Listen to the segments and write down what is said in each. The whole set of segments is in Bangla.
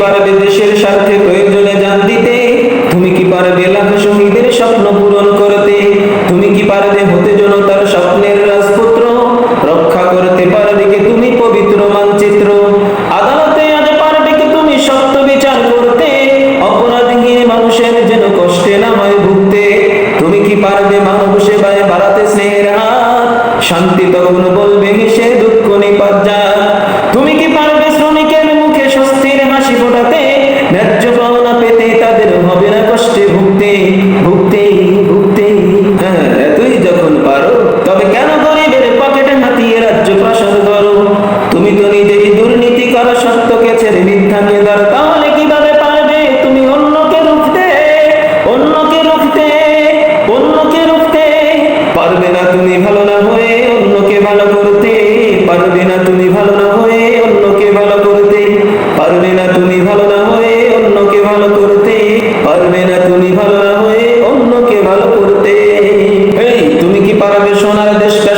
পারবে দেশের স্বার্থে প্রয়োজনে জান দিতে তুমি কি পারবে লাখ শহীদের স্বপ্ন পূরণ করতে হবে না কষ্টে ভুগতে ভুগতে ভুগতে হ্যাঁ এতই যখন পারো, তবে কেন গরিবের পকেটে হাতিয়ে রাজ্য প্রসাদ করো? তুমি তো নিজেই দুর্নীতি করো, সত্যকে ছেড়ে মিথ্যাকে ধর তাহলে কীভাবে পারবে? তুমি অন্যকে রুখতে অন্যকে রুখতে অন্যকে রুখতে। পারবে না তুমি ভালো না হয়ে অন্যকে ভালো করতে, পারবে না তুমি ভালো না হয়ে ভালো করতে। তুমি কি পারবে সোনার দেশটা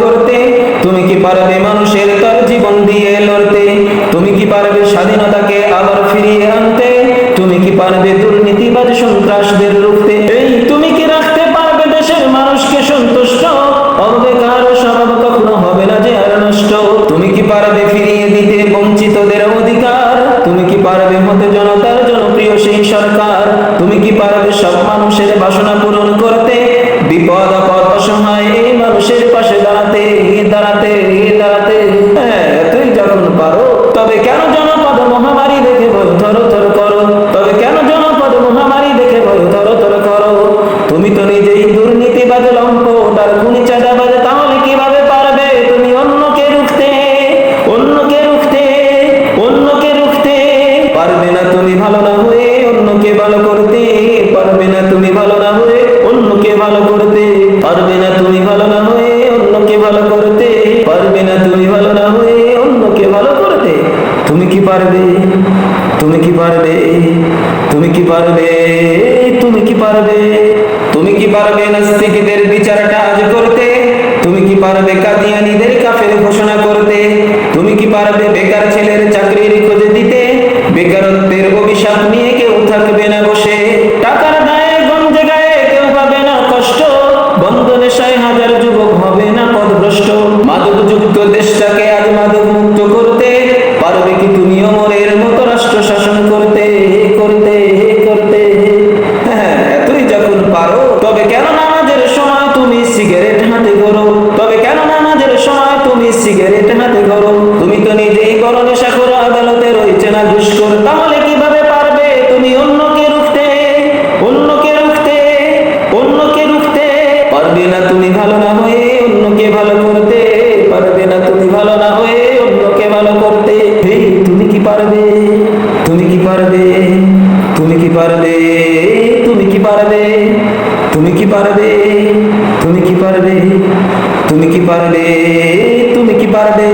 করতে? তুমি কি পারবে মানুষের তার জীবন দিয়ে লড়তে? তুমি কি পারবে স্বাধীনতাকে আবার ফিরিয়ে আনতে? তুমি কি পারবে দুর্নীতিবাদ সন্ত্রাসদের রুখতে? এই, তুমি কি রাখতে পারবে দেশের মানুষকে সন্তুষ্ট? হবে কারও স্বভাব কখনো হবে না যে আর নষ্ট। তুমি কি পারবে ফিরিয়ে দিতে বঞ্চিতদের অধিকার? তুমি কি পারবে হতে জনতার ভালো করতে পারবে না, তুমি ভালো না হয়ে অন্যকে ভালো করতে। তুমি কি পারবে? তুমি কি পারবে? তুমি কি পারবে? তুমি কি পারবে? তুমি কি পারবে নাস্তিকদের বিচারটা আজ করতে? তুমি কি পারবে কাদিয়ানিদের কাফের ঘোষণা করতে? তুমি কি পারবে বেকার ছেলের চাকরির খোঁজে দিতে? বেকারত্বের অভিশাপ নিয়ে সিগারেট হাতে করো তুমি তো নিজেই করো নেশা করো আদালতে রয়েছে না ঘুষখোর। তাহলে কীভাবে পারবে? তুমি অন্যকে রুখতে অন্যকে রুখতে অন্যকে রুখতে। পারবে না তুমি ভালো না হয়ে অন্যকে ভালো করতে। পারবে না তুমি ভালো না হয়ে অন্যকে ভালো করতে। হেই তুমি কি পারবে? তুমি কি পারবে? তুমি কি পারবে? তুমি কি পারবে? তুমি কি পারবে? তুমি কি পারবে? তুমি কি পারবে? পারবে